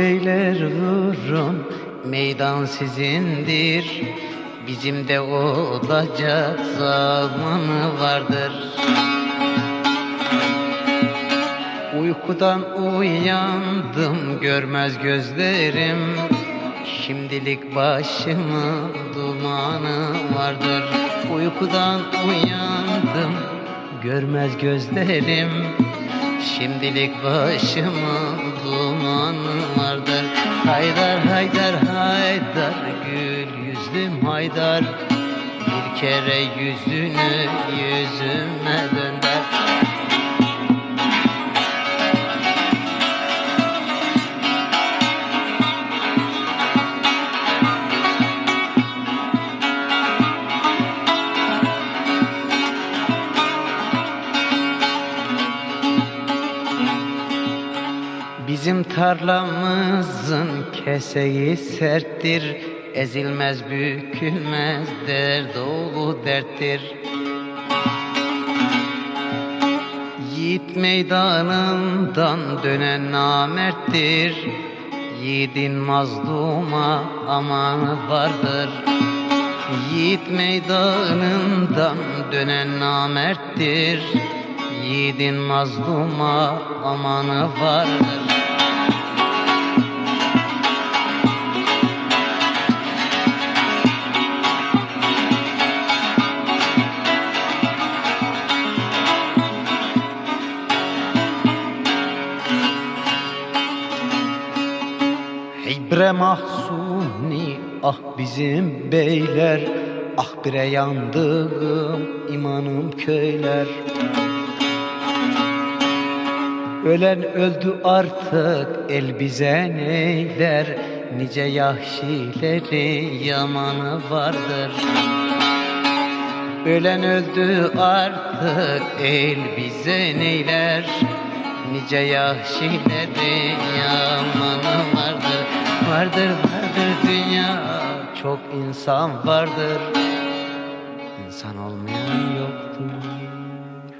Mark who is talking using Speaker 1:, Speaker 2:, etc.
Speaker 1: Beyler vurun meydan sizindir. Bizim de olacak zamanı vardır. Uykudan uyandım görmez gözlerim. Şimdilik başımın dumanı vardır. Uykudan uyandım görmez gözlerim. Şimdilik başımın dumanı Haydar haydar haydar gül yüzlüm haydar. Bir kere yüzünü yüzüme dönder Bizim tarlamızın keseyi serttir Ezilmez bükülmez dert dolu derttir. Yiğit meydanından dönen namerttir Yiğidin mazluma amanı vardır. Yiğit meydanından dönen namerttir Yiğidin mazluma amanı vardır Hibre mahsuni ah bizim beyler. Ah bire yandığım imanım köyler. Ölen öldü artık el bize neyler? Nice yahşileri yamanı vardır. Ölen öldü artık el bize neyler? Nice yahşileri yamanı vardır Vardır vardır dünya. Çok insan vardır. İnsan olmayan yoktur